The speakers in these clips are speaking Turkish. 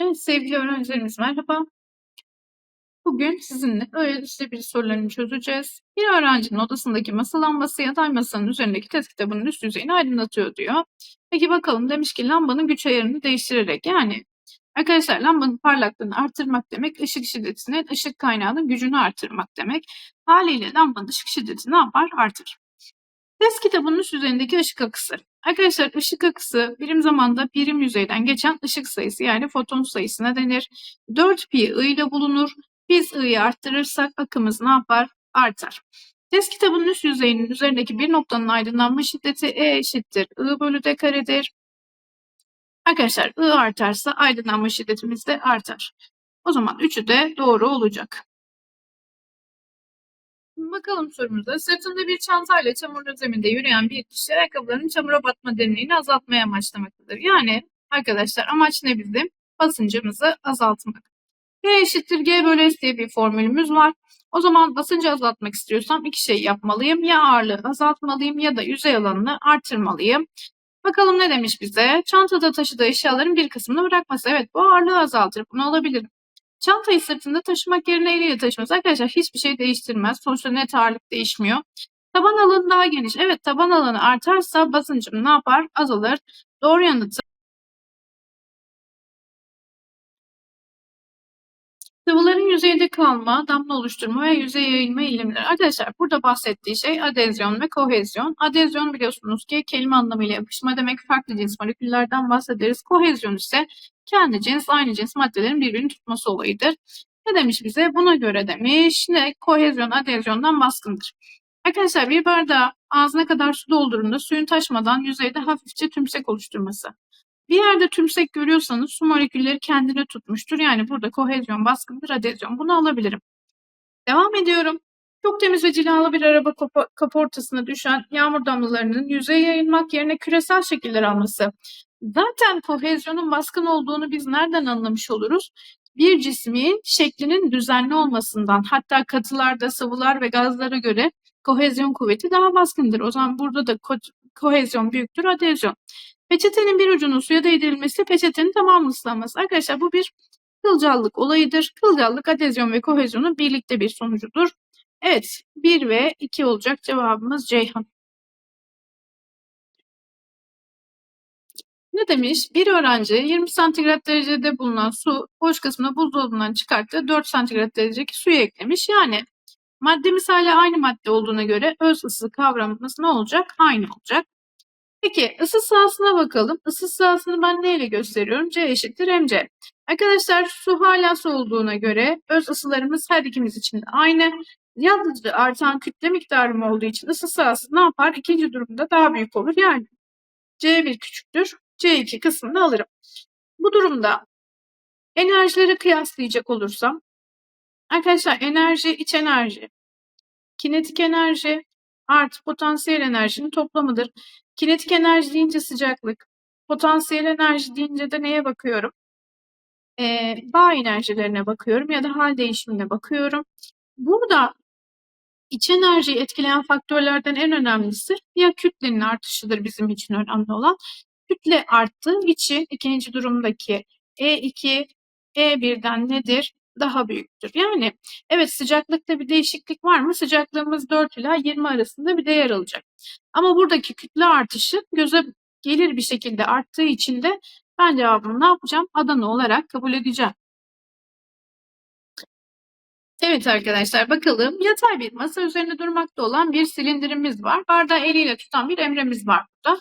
Evet sevgili öğrencilerimiz merhaba. Bugün sizinle öğretici bir sorularını çözeceğiz. Bir öğrencinin odasındaki masa lambası yatay masanın üzerindeki test kitabının üst yüzeyini aydınlatıyor diyor. Peki bakalım demiş ki lambanın güç ayarını değiştirerek yani arkadaşlar lambanın parlaklığını artırmak demek ışık şiddetinin ışık kaynağının gücünü artırmak demek. Haliyle lambanın ışık şiddeti ne yapar? Artır. Test kitabının üst yüzeyindeki ışık akısı. Arkadaşlar ışık akısı birim zamanda birim yüzeyden geçen ışık sayısı yani foton sayısına denir. 4 pi I ile bulunur. Biz I'yi arttırırsak akımız ne yapar? Artar. Test kitabının üst yüzeyinin üzerindeki bir noktanın aydınlanma şiddeti E eşittir I bölü D karedir. Arkadaşlar I artarsa aydınlanma şiddetimiz de artar. O zaman üçü de doğru olacak. Bakalım sorumuza. Sırtında bir çantayla çamurlu zeminde yürüyen bir kişi ayakkabılarının çamura batma derinliğini azaltmaya amaçlamaktadır. Yani arkadaşlar amaç ne bizim? Basıncımızı azaltmak. G eşittir G bölü S diye bir formülümüz var. O zaman basıncı azaltmak istiyorsam iki şey yapmalıyım. Ya ağırlığı azaltmalıyım ya da yüzey alanını artırmalıyım. Bakalım ne demiş bize? Çantada taşıdığı eşyaların bir kısmını bırakması. Evet bu ağırlığı azaltır. Bunu alabilirim. Çantayı sırtında taşımak yerine eliyle taşıması arkadaşlar hiçbir şey değiştirmez. Sonuçta net ağırlık değişmiyor. Taban alanı daha geniş. Evet taban alanı artarsa basıncım ne yapar? Azalır. Doğru yanıtı Sıvıların yüzeyde kalma, damla oluşturma ve yüzey yayılma eğilimleri. Arkadaşlar burada bahsettiği şey adezyon ve kohezyon. Adezyon biliyorsunuz ki kelime anlamıyla yapışma demek farklı cins moleküllerden bahsederiz. Kohezyon ise kendi cins, aynı cins maddelerin birbirini tutması olayıdır. Ne demiş bize? Buna göre demiş. Ne? Kohezyon adezyondan baskındır. Arkadaşlar bir bardağı ağzına kadar su doldurduğunda suyun taşmadan yüzeyde hafifçe tümsek oluşturması. Bir yerde tümsek görüyorsanız su molekülleri kendine tutmuştur. Yani burada kohezyon baskındır, adezyon. Bunu alabilirim. Devam ediyorum. Çok temiz ve cilalı bir araba kaportasına düşen yağmur damlalarının yüzeye yayılmak yerine küresel şekiller alması. Zaten kohezyonun baskın olduğunu biz nereden anlamış oluruz? Bir cismin şeklinin düzenli olmasından hatta katılarda sıvılar ve gazlara göre kohezyon kuvveti daha baskındır. O zaman burada da ko kohezyon büyüktür adezyon. Peçetenin bir ucunun suya değdirilmesi peçetenin tamamı ıslanması. Arkadaşlar bu bir kılcallık olayıdır. Kılcallık adezyon ve kohezyonun birlikte bir sonucudur. Evet 1 ve 2 olacak cevabımız Ceyhan. Ne demiş? Bir öğrenci 20 santigrat derecede bulunan su boş kısmına buzdolabından çıkarttı 4 santigrat derecedeki suyu eklemiş. Yani maddemiz hala aynı madde olduğuna göre öz ısı kavramımız ne olacak? Aynı olacak. Peki ısı sahasına bakalım. Isı sahasını ben neyle gösteriyorum? C eşittir mc. Arkadaşlar su hala su olduğuna göre öz ısılarımız her ikimiz için de aynı. Yalnızca artan kütle miktarım olduğu için ısı sahası ne yapar? İkinci durumda daha büyük olur. Yani C1 küçüktür. C2 kısmını alırım. Bu durumda enerjileri kıyaslayacak olursam arkadaşlar enerji iç enerji, kinetik enerji artı potansiyel enerjinin toplamıdır. Kinetik enerji deyince sıcaklık, potansiyel enerji deyince de neye bakıyorum? Ee, bağ enerjilerine bakıyorum ya da hal değişimine bakıyorum. Burada iç enerjiyi etkileyen faktörlerden en önemlisi ya kütlenin artışıdır bizim için önemli olan. Kütle arttığı için ikinci durumdaki E2, E1'den nedir? Daha büyüktür. Yani evet sıcaklıkta bir değişiklik var mı? Sıcaklığımız 4 ila 20 arasında bir değer alacak. Ama buradaki kütle artışı göze gelir bir şekilde arttığı için de ben cevabımı ne yapacağım? Adana olarak kabul edeceğim. Evet arkadaşlar bakalım yatay bir masa üzerinde durmakta olan bir silindirimiz var. Bardağı eliyle tutan bir emremiz var burada.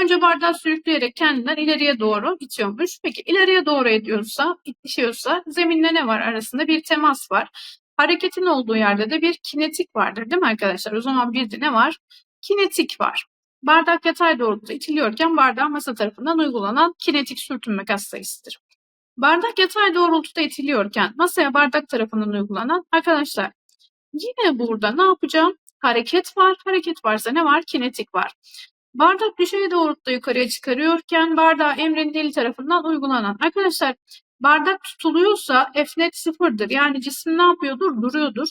Önce bardağı sürükleyerek kendinden ileriye doğru itiyormuş. Peki ileriye doğru ediyorsa, itişiyorsa zeminle ne var arasında? Bir temas var. Hareketin olduğu yerde de bir kinetik vardır değil mi arkadaşlar? O zaman bir de ne var? Kinetik var. Bardak yatay doğrultuda itiliyorken bardağı masa tarafından uygulanan kinetik sürtünme katsayısıdır. Bardak yatay doğrultuda itiliyorken masaya bardak tarafından uygulanan arkadaşlar yine burada ne yapacağım? Hareket var. Hareket varsa ne var? Kinetik var. Bardak düşey doğrultuda yukarıya çıkarıyorken bardağı emrenin eli tarafından uygulanan. Arkadaşlar bardak tutuluyorsa F net sıfırdır. Yani cisim ne yapıyordur? Duruyordur.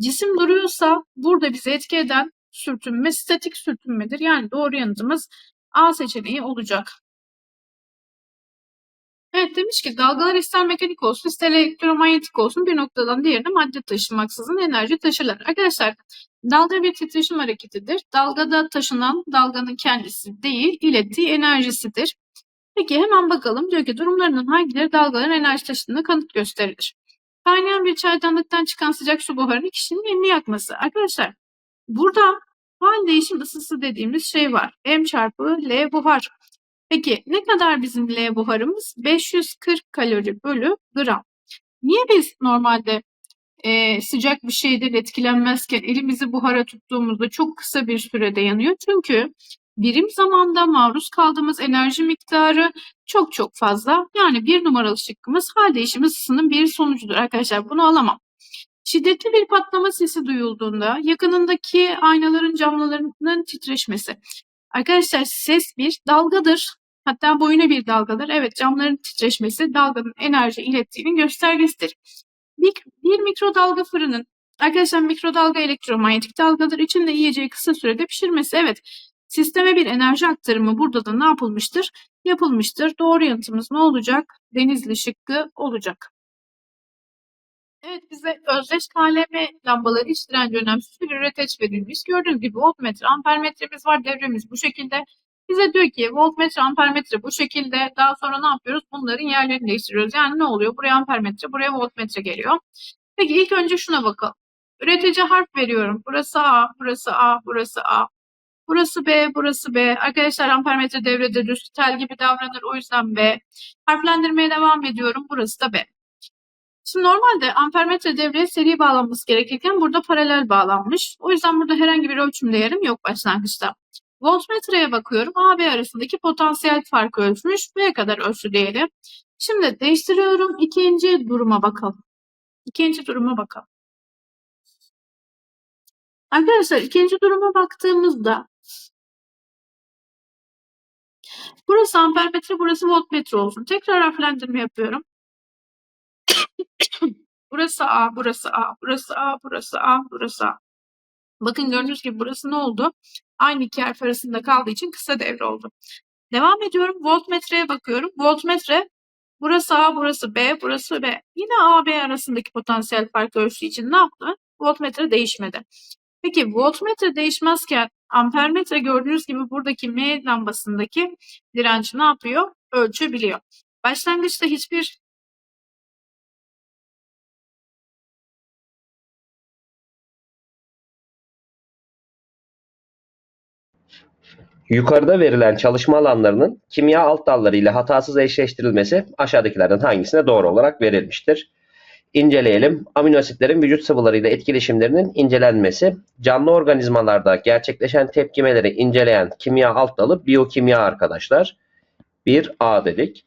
Cisim duruyorsa burada bize etki eden sürtünme statik sürtünmedir. Yani doğru yanıtımız A seçeneği olacak. Evet demiş ki dalgalar ister mekanik olsun ister elektromanyetik olsun bir noktadan diğerine madde taşımaksızın enerji taşırlar. Arkadaşlar dalga bir titreşim hareketidir. Dalgada taşınan dalganın kendisi değil ilettiği enerjisidir. Peki hemen bakalım diyor ki durumlarının hangileri dalgaların enerji taşıdığını kanıt gösterilir. Kaynayan bir çaydanlıktan çıkan sıcak su buharını kişinin elini yakması. Arkadaşlar burada hal değişim ısısı dediğimiz şey var. M çarpı L buhar. Peki ne kadar bizim L buharımız? 540 kalori bölü gram. Niye biz normalde e, sıcak bir şeyden etkilenmezken elimizi buhara tuttuğumuzda çok kısa bir sürede yanıyor? Çünkü birim zamanda maruz kaldığımız enerji miktarı çok çok fazla. Yani bir numaralı şıkkımız hal değişimi ısısının bir sonucudur arkadaşlar. Bunu alamam. Şiddetli bir patlama sesi duyulduğunda yakınındaki aynaların camlarının titreşmesi. Arkadaşlar ses bir dalgadır. Hatta boyuna bir dalgadır. Evet camların titreşmesi dalganın enerji ilettiğinin göstergesidir. Bir, bir mikrodalga fırının Arkadaşlar mikrodalga elektromanyetik dalgadır. İçinde yiyeceği kısa sürede pişirmesi. Evet sisteme bir enerji aktarımı burada da ne yapılmıştır? Yapılmıştır. Doğru yanıtımız ne olacak? Denizli şıkkı olacak. Evet bize özdeş KLM lambaları iç direnci önemsiz bir üreteç verilmiş. Gördüğünüz gibi voltmetre, ampermetremiz var. Devremiz bu şekilde. Bize diyor ki voltmetre, ampermetre bu şekilde. Daha sonra ne yapıyoruz? Bunların yerlerini değiştiriyoruz. Yani ne oluyor? Buraya ampermetre, buraya voltmetre geliyor. Peki ilk önce şuna bakalım. Üretici harf veriyorum. Burası A, burası A, burası A. Burası B, burası B. Arkadaşlar ampermetre devrede düz tel gibi davranır. O yüzden B. Harflendirmeye devam ediyorum. Burası da B. Şimdi normalde ampermetre devreye seri bağlanması gerekirken burada paralel bağlanmış. O yüzden burada herhangi bir ölçüm değerim yok başlangıçta. Voltmetreye bakıyorum. A, B arasındaki potansiyel farkı ölçmüş. B kadar ölçü değeri. Şimdi değiştiriyorum. İkinci duruma bakalım. İkinci duruma bakalım. Arkadaşlar ikinci duruma baktığımızda burası ampermetre, burası voltmetre olsun. Tekrar harflendirme yapıyorum. burası A, burası A, burası A, burası A, burası A. Bakın gördüğünüz gibi burası ne oldu? Aynı iki harf arasında kaldığı için kısa devre oldu. Devam ediyorum. Voltmetreye bakıyorum. Voltmetre burası A, burası B, burası B. Yine A, B arasındaki potansiyel farkı ölçtüğü için ne yaptı? Voltmetre değişmedi. Peki voltmetre değişmezken ampermetre gördüğünüz gibi buradaki M lambasındaki direnci ne yapıyor? Ölçebiliyor. Başlangıçta hiçbir Yukarıda verilen çalışma alanlarının kimya alt dalları ile hatasız eşleştirilmesi aşağıdakilerden hangisine doğru olarak verilmiştir? İnceleyelim. Amino asitlerin vücut sıvılarıyla etkileşimlerinin incelenmesi. Canlı organizmalarda gerçekleşen tepkimeleri inceleyen kimya alt dalı biyokimya arkadaşlar. 1A dedik.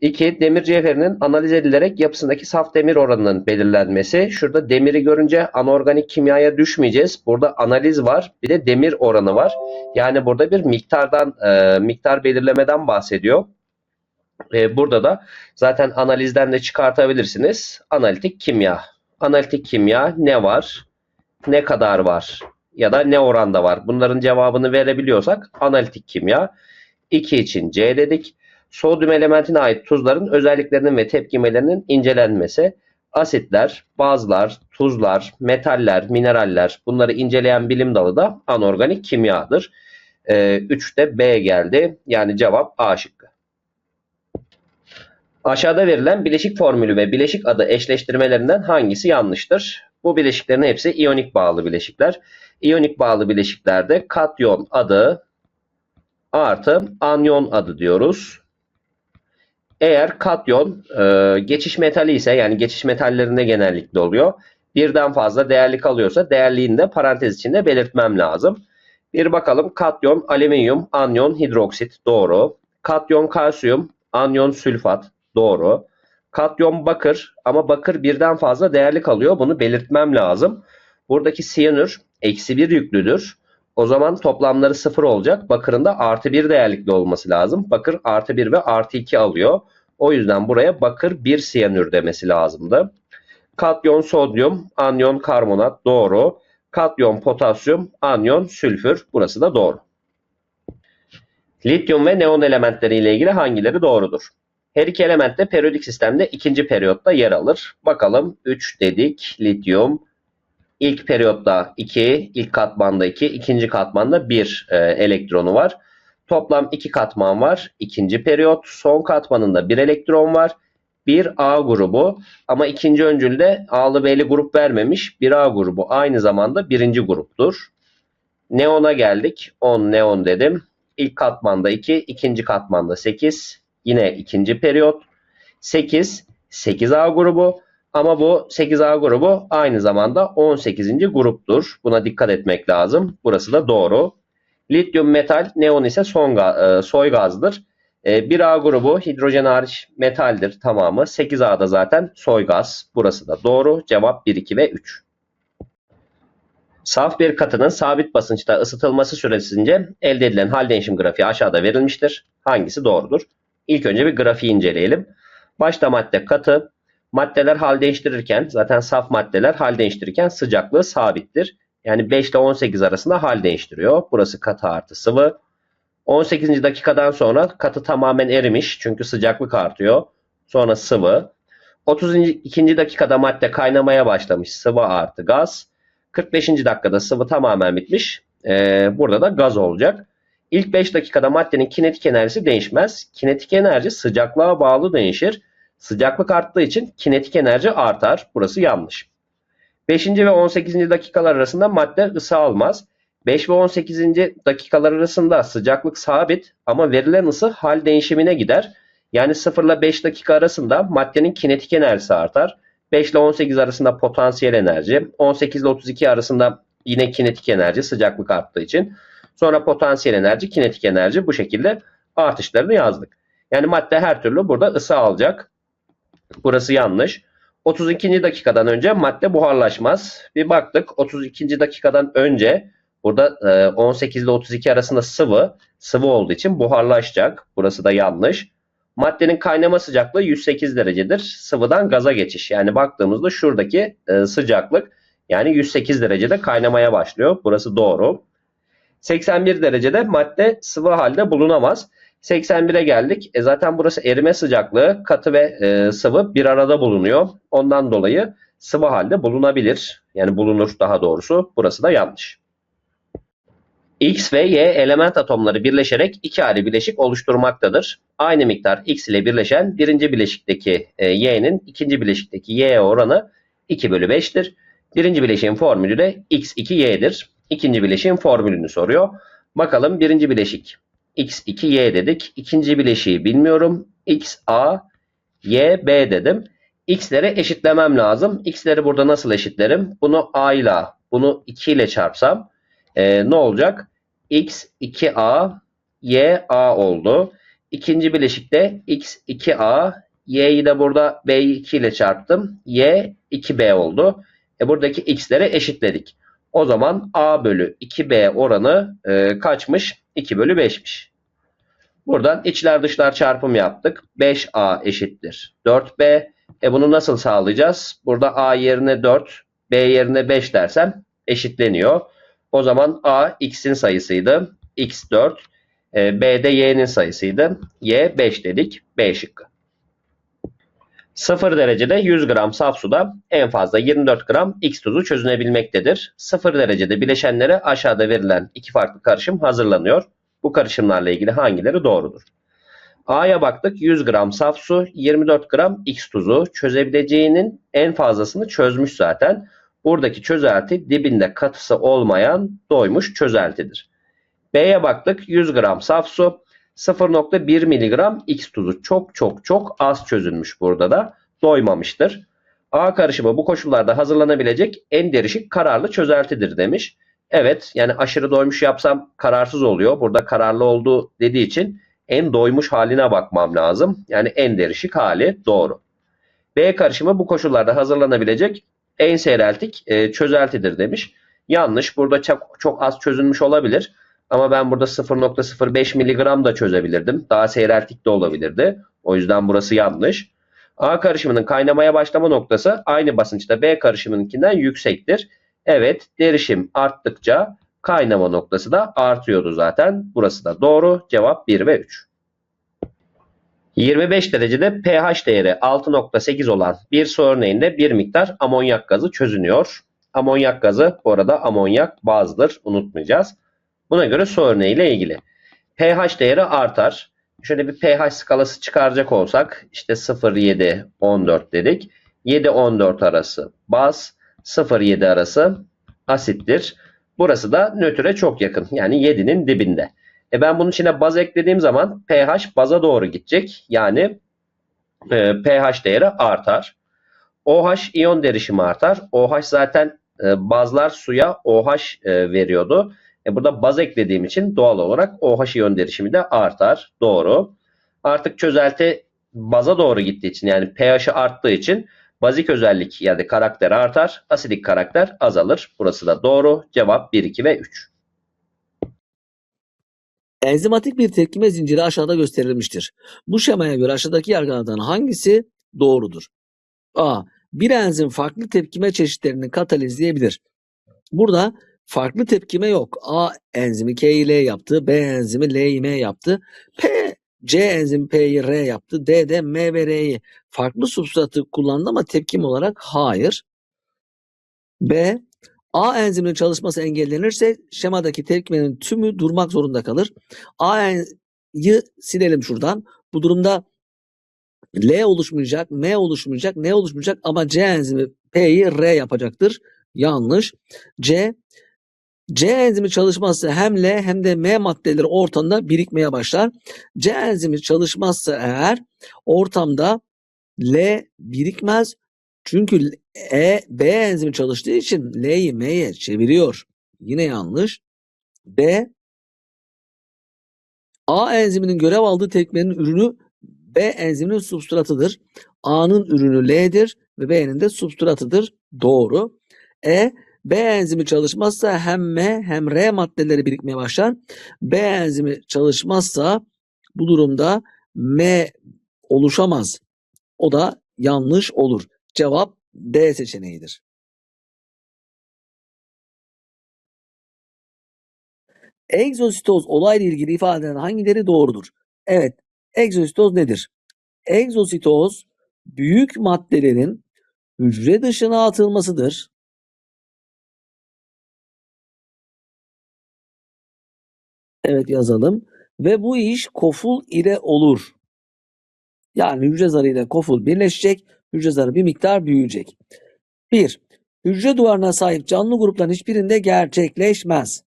2. Demir cevherinin analiz edilerek yapısındaki saf demir oranının belirlenmesi. Şurada demiri görünce anorganik kimyaya düşmeyeceğiz. Burada analiz var. Bir de demir oranı var. Yani burada bir miktardan e, miktar belirlemeden bahsediyor. E, burada da zaten analizden de çıkartabilirsiniz. Analitik kimya. Analitik kimya ne var? Ne kadar var? Ya da ne oranda var? Bunların cevabını verebiliyorsak analitik kimya. 2 için C dedik. Sodyum elementine ait tuzların özelliklerinin ve tepkimelerinin incelenmesi. Asitler, bazlar, tuzlar, metaller, mineraller bunları inceleyen bilim dalı da anorganik kimyadır. 3'te ee, B geldi. Yani cevap A şıkkı. Aşağıda verilen bileşik formülü ve bileşik adı eşleştirmelerinden hangisi yanlıştır? Bu bileşiklerin hepsi iyonik bağlı bileşikler. İyonik bağlı bileşiklerde katyon adı artı anyon adı diyoruz. Eğer katyon e, geçiş metali ise yani geçiş metallerinde genellikle oluyor. Birden fazla değerlik alıyorsa değerliğini de parantez içinde belirtmem lazım. Bir bakalım katyon, alüminyum, anyon, hidroksit doğru. Katyon, kalsiyum, anyon, sülfat doğru. Katyon bakır ama bakır birden fazla değerlik alıyor. Bunu belirtmem lazım. Buradaki siyanür eksi bir yüklüdür. O zaman toplamları sıfır olacak. Bakırın da artı bir değerlikli olması lazım. Bakır artı bir ve artı iki alıyor. O yüzden buraya bakır bir siyanür demesi lazımdı. Katyon sodyum, anyon karbonat doğru. Katyon potasyum, anyon sülfür burası da doğru. Lityum ve neon elementleri ile ilgili hangileri doğrudur? Her iki element de periyodik sistemde ikinci periyotta yer alır. Bakalım 3 dedik. Lityum ilk periyotta 2, ilk katmanda 2, ikinci katmanda 1 e, elektronu var. Toplam 2 katman var. İkinci periyot. Son katmanında 1 elektron var. Bir A grubu ama ikinci öncülde A'lı B'li grup vermemiş. Bir A grubu aynı zamanda birinci gruptur. Neon'a geldik. 10 neon dedim. İlk katmanda 2, ikinci katmanda 8. Yine ikinci periyot. 8, 8A grubu. Ama bu 8A grubu aynı zamanda 18. gruptur. Buna dikkat etmek lazım. Burası da doğru. Lityum metal, neon ise son ga- e, soy gazdır. E, 1A grubu hidrojen hariç metaldir tamamı. 8A'da zaten soy gaz. Burası da doğru. Cevap 1, 2 ve 3. Saf bir katının sabit basınçta ısıtılması süresince elde edilen hal değişim grafiği aşağıda verilmiştir. Hangisi doğrudur? İlk önce bir grafiği inceleyelim. Başta madde katı. Maddeler hal değiştirirken zaten saf maddeler hal değiştirirken sıcaklığı sabittir. Yani 5 ile 18 arasında hal değiştiriyor. Burası katı artı sıvı. 18. dakikadan sonra katı tamamen erimiş çünkü sıcaklık artıyor. Sonra sıvı. 32. dakikada madde kaynamaya başlamış. Sıvı artı gaz. 45. dakikada sıvı tamamen bitmiş. Ee, burada da gaz olacak. İlk 5 dakikada maddenin kinetik enerjisi değişmez. Kinetik enerji sıcaklığa bağlı değişir. Sıcaklık arttığı için kinetik enerji artar. Burası yanlış. 5. ve 18. dakikalar arasında madde ısı almaz. 5 ve 18. dakikalar arasında sıcaklık sabit ama verilen ısı hal değişimine gider. Yani 0 ile 5 dakika arasında maddenin kinetik enerjisi artar. 5 ile 18 arasında potansiyel enerji, 18 ile 32 arasında yine kinetik enerji sıcaklık arttığı için. Sonra potansiyel enerji, kinetik enerji bu şekilde artışlarını yazdık. Yani madde her türlü burada ısı alacak. Burası yanlış. 32. dakikadan önce madde buharlaşmaz. Bir baktık 32. dakikadan önce burada e, 18 ile 32 arasında sıvı, sıvı olduğu için buharlaşacak. Burası da yanlış. Maddenin kaynama sıcaklığı 108 derecedir. Sıvıdan gaza geçiş. Yani baktığımızda şuradaki e, sıcaklık yani 108 derecede kaynamaya başlıyor. Burası doğru. 81 derecede madde sıvı halde bulunamaz. 81'e geldik. E zaten burası erime sıcaklığı. Katı ve e, sıvı bir arada bulunuyor. Ondan dolayı sıvı halde bulunabilir. Yani bulunur daha doğrusu. Burası da yanlış. X ve Y element atomları birleşerek iki ayrı bileşik oluşturmaktadır. Aynı miktar X ile birleşen birinci bileşikteki e, Y'nin ikinci bileşikteki Y oranı 2 bölü 5'tir. Birinci bileşiğin formülü de X2Y'dir. İkinci bileşiğin formülünü soruyor. Bakalım birinci bileşik X2Y dedik. İkinci bileşiği bilmiyorum. XA, Y, B dedim. X'leri eşitlemem lazım. X'leri burada nasıl eşitlerim? Bunu A ile, bunu 2 ile çarpsam e, ne olacak? X 2A, Y A oldu. İkinci bileşikte X 2A, Y'yi de burada B'yi 2 ile çarptım. Y 2B oldu. E, buradaki X'leri eşitledik. O zaman A bölü 2B oranı e, kaçmış? 2 bölü 5'miş. Buradan içler dışlar çarpım yaptık. 5A eşittir 4B. E bunu nasıl sağlayacağız? Burada A yerine 4, B yerine 5 dersem eşitleniyor. O zaman A x'in sayısıydı. x 4. E, B de y'nin sayısıydı. Y 5 dedik. B şıkkı. 0 derecede 100 gram saf suda en fazla 24 gram X tuzu çözünebilmektedir. 0 derecede bileşenlere aşağıda verilen iki farklı karışım hazırlanıyor. Bu karışımlarla ilgili hangileri doğrudur? A'ya baktık 100 gram saf su 24 gram X tuzu çözebileceğinin en fazlasını çözmüş zaten. Buradaki çözelti dibinde katısı olmayan doymuş çözeltidir. B'ye baktık 100 gram saf su 0.1 miligram X tuzu çok çok çok az çözülmüş burada da doymamıştır. A karışımı bu koşullarda hazırlanabilecek en derişik kararlı çözeltidir demiş. Evet yani aşırı doymuş yapsam kararsız oluyor. Burada kararlı olduğu dediği için en doymuş haline bakmam lazım. Yani en derişik hali doğru. B karışımı bu koşullarda hazırlanabilecek en seyreltik e, çözeltidir demiş. Yanlış. Burada çok, çok az çözülmüş olabilir. Ama ben burada 0.05 miligram da çözebilirdim. Daha seyreltik de olabilirdi. O yüzden burası yanlış. A karışımının kaynamaya başlama noktası aynı basınçta B karışımınınkinden yüksektir. Evet derişim arttıkça kaynama noktası da artıyordu zaten. Burası da doğru. Cevap 1 ve 3. 25 derecede pH değeri 6.8 olan bir su örneğinde bir miktar amonyak gazı çözünüyor. Amonyak gazı bu arada amonyak bazdır unutmayacağız. Buna göre su örneğiyle ilgili. pH değeri artar. Şöyle bir pH skalası çıkaracak olsak işte 0-7-14 dedik. 7-14 arası baz, 0-7 arası asittir. Burası da nötre çok yakın. Yani 7'nin dibinde. E ben bunun içine baz eklediğim zaman pH baza doğru gidecek. Yani e, pH değeri artar. OH iyon derişimi artar. OH zaten e, bazlar suya OH e, veriyordu. E, burada baz eklediğim için doğal olarak OH iyon de artar. Doğru. Artık çözelti baza doğru gittiği için yani pH'i arttığı için bazik özellik yani karakter artar. Asidik karakter azalır. Burası da doğru. Cevap 1, 2 ve 3. Enzimatik bir tepkime zinciri aşağıda gösterilmiştir. Bu şemaya göre aşağıdaki yargılardan hangisi doğrudur? A. Bir enzim farklı tepkime çeşitlerini katalizleyebilir. Burada farklı tepkime yok. A enzimi K'yi L yaptı. B enzimi L'yi M yaptı. P C enzimi P'yi R yaptı. D de M ve R'yi farklı substratı kullandı ama tepkim olarak hayır. B A enziminin çalışması engellenirse şemadaki tepkimenin tümü durmak zorunda kalır. A'yı silelim şuradan. Bu durumda L oluşmayacak, M oluşmayacak, N oluşmayacak ama C enzimi P'yi R yapacaktır. Yanlış. C C enzimi çalışmazsa hem L hem de M maddeleri ortamda birikmeye başlar. C enzimi çalışmazsa eğer ortamda L birikmez. Çünkü E, B enzimi çalıştığı için L'yi M'ye çeviriyor. Yine yanlış. B A enziminin görev aldığı tepkimenin ürünü B enziminin substratıdır. A'nın ürünü L'dir ve B'nin de substratıdır. Doğru. E B enzimi çalışmazsa hem M hem R maddeleri birikmeye başlar. B enzimi çalışmazsa bu durumda M oluşamaz. O da yanlış olur. Cevap D seçeneğidir. Egzositoz olayla ilgili ifadelerin hangileri doğrudur? Evet, egzositoz nedir? Egzositoz büyük maddelerin hücre dışına atılmasıdır. Evet yazalım. Ve bu iş koful ile olur. Yani hücre zarı ile koful birleşecek. Hücre zarı bir miktar büyüyecek. 1. Hücre duvarına sahip canlı grupların hiçbirinde gerçekleşmez.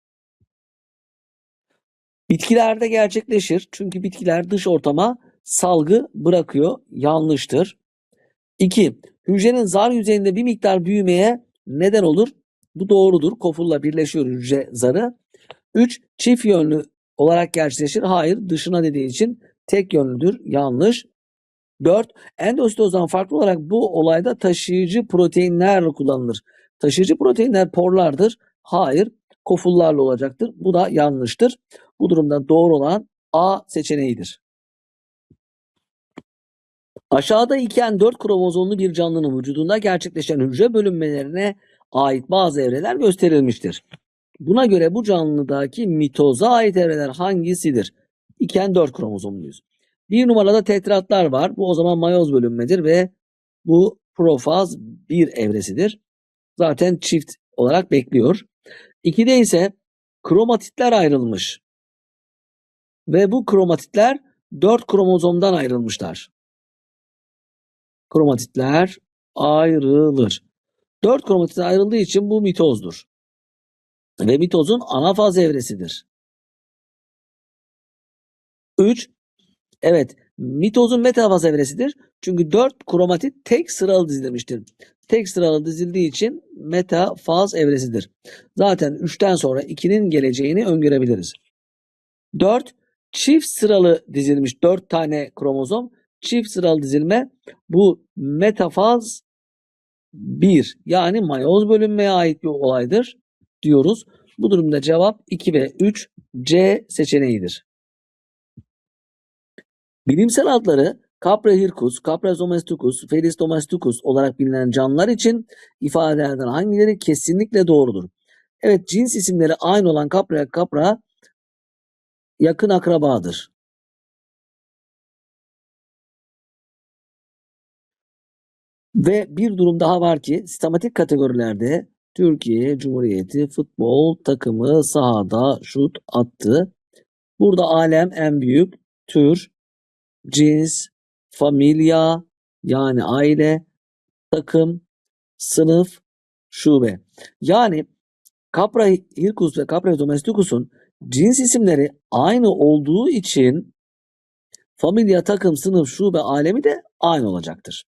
Bitkilerde gerçekleşir. Çünkü bitkiler dış ortama salgı bırakıyor. Yanlıştır. 2. Hücrenin zar yüzeyinde bir miktar büyümeye neden olur. Bu doğrudur. Kofulla birleşiyor hücre zarı. 3. Çift yönlü olarak gerçekleşir. Hayır dışına dediği için tek yönlüdür. Yanlış. 4. Endositozdan farklı olarak bu olayda taşıyıcı proteinler kullanılır. Taşıyıcı proteinler porlardır. Hayır kofullarla olacaktır. Bu da yanlıştır. Bu durumda doğru olan A seçeneğidir. Aşağıda iken 4 kromozomlu bir canlının vücudunda gerçekleşen hücre bölünmelerine ait bazı evreler gösterilmiştir. Buna göre bu canlıdaki mitoza ait evreler hangisidir? İken 4 kromozomluyuz. Bir numarada tetratlar var. Bu o zaman mayoz bölünmedir ve bu profaz bir evresidir. Zaten çift olarak bekliyor. 2'de ise kromatitler ayrılmış. Ve bu kromatitler 4 kromozomdan ayrılmışlar. Kromatitler ayrılır. 4 kromatit ayrıldığı için bu mitozdur. Ve mitozun ana faz evresidir. 3. Evet, mitozun metafaz evresidir. Çünkü 4 kromatit tek sıralı dizilmiştir. Tek sıralı dizildiği için metafaz evresidir. Zaten 3'ten sonra 2'nin geleceğini öngörebiliriz. 4 çift sıralı dizilmiş 4 tane kromozom. Çift sıralı dizilme bu metafaz 1 yani mayoz bölünmeye ait bir olaydır diyoruz. Bu durumda cevap 2 ve 3 C seçeneğidir. Bilimsel adları Capra hircus, Capra domesticus, Felis domesticus olarak bilinen canlılar için ifadelerden hangileri kesinlikle doğrudur? Evet cins isimleri aynı olan Capra Capra yakın akrabadır. Ve bir durum daha var ki sistematik kategorilerde Türkiye Cumhuriyeti futbol takımı sahada şut attı. Burada alem en büyük tür, cins, familya yani aile, takım, sınıf, şube. Yani Capra hircus ve Capra domesticus'un cins isimleri aynı olduğu için familya, takım, sınıf, şube, alemi de aynı olacaktır.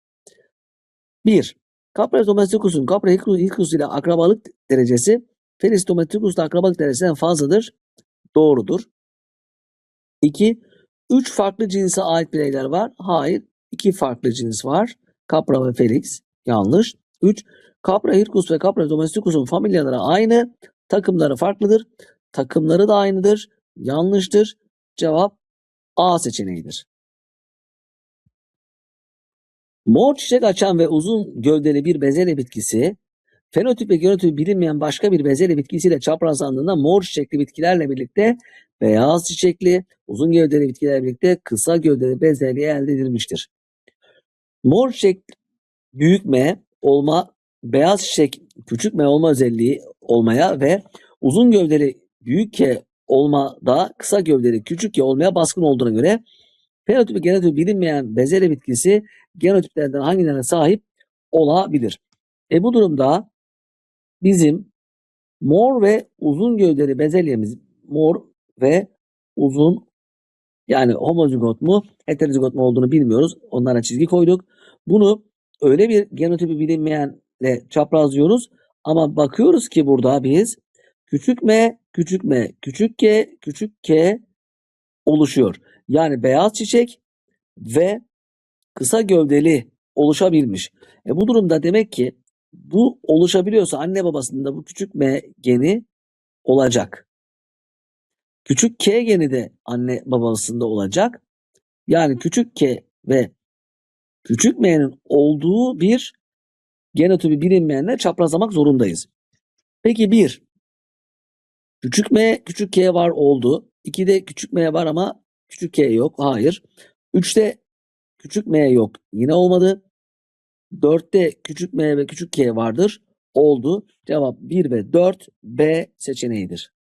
1. Capra domesticus'un Capra hircus ile akrabalık derecesi Felis domesticus ile akrabalık derecesinden fazladır. Doğrudur. 2. 3 farklı cinse ait bireyler var. Hayır. 2 farklı cins var. Capra ve Felix. Yanlış. 3. Capra hircus ve Capra domesticus'un familyaları aynı. Takımları farklıdır. Takımları da aynıdır. Yanlıştır. Cevap A seçeneğidir. Mor çiçek açan ve uzun gövdeli bir bezelye bitkisi fenotip ve genotipi bilinmeyen başka bir bezelye bitkisiyle çaprazlandığında mor çiçekli bitkilerle birlikte beyaz çiçekli, uzun gövdeli bitkilerle birlikte kısa gövdeli bezelye elde edilmiştir. Mor çiçek büyük M olma, beyaz çiçek küçük M olma özelliği olmaya ve uzun gövdeli büyük K olmada kısa gövdeli küçük K olmaya baskın olduğuna göre fenotipi genotipi bilinmeyen bezelye bitkisi genotiplerden hangilerine sahip olabilir? E bu durumda bizim mor ve uzun gövdeli bezelyemiz mor ve uzun yani homozigot mu heterozigot mu olduğunu bilmiyoruz. Onlara çizgi koyduk. Bunu öyle bir genotipi bilinmeyenle çaprazlıyoruz. Ama bakıyoruz ki burada biz küçük m, küçük m, küçük k, küçük k oluşuyor. Yani beyaz çiçek ve kısa gövdeli oluşabilmiş. E bu durumda demek ki bu oluşabiliyorsa anne babasında bu küçük m geni olacak. Küçük k geni de anne babasında olacak. Yani küçük k ve küçük m'nin olduğu bir genotipi bilinmeyenle çaprazlamak zorundayız. Peki bir küçük m küçük k var oldu. 2'de küçük m var ama küçük k yok. Hayır. 3'te küçük m yok. Yine olmadı. 4'te küçük m ve küçük k vardır. Oldu. Cevap 1 ve 4 B seçeneğidir.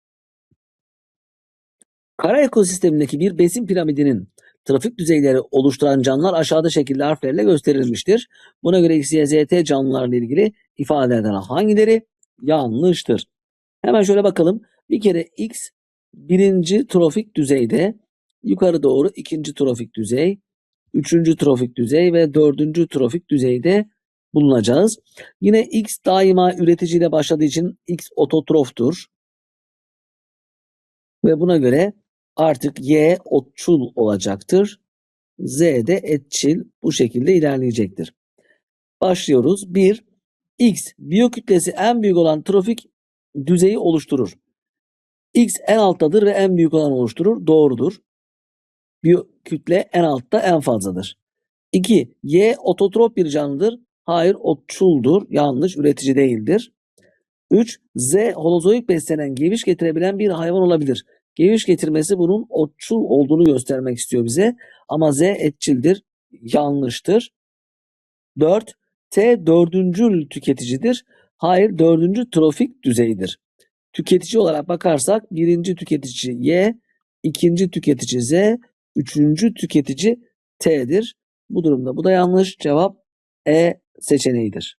Kara ekosistemindeki bir besin piramidinin trafik düzeyleri oluşturan canlılar aşağıda şekilde harflerle gösterilmiştir. Buna göre X, Y, Z, T canlılarla ilgili ifadelerden hangileri yanlıştır? Hemen şöyle bakalım. Bir kere X birinci trofik düzeyde, yukarı doğru ikinci trofik düzey, üçüncü trofik düzey ve dördüncü trofik düzeyde bulunacağız. Yine X daima üreticiyle başladığı için X ototroftur. Ve buna göre artık Y otçul olacaktır. Z de etçil bu şekilde ilerleyecektir. Başlıyoruz. 1. X biyokütlesi en büyük olan trofik düzeyi oluşturur. X en alttadır ve en büyük olan oluşturur. Doğrudur. Biyokütle en altta en fazladır. 2. Y ototrop bir canlıdır. Hayır otçuldur. Yanlış üretici değildir. 3. Z holozoik beslenen geviş getirebilen bir hayvan olabilir. Geviş getirmesi bunun otçul olduğunu göstermek istiyor bize. Ama Z etçildir. Yanlıştır. 4. T dördüncül tüketicidir. Hayır dördüncü trofik düzeydir. Tüketici olarak bakarsak birinci tüketici Y, ikinci tüketici Z, üçüncü tüketici T'dir. Bu durumda bu da yanlış. Cevap E seçeneğidir.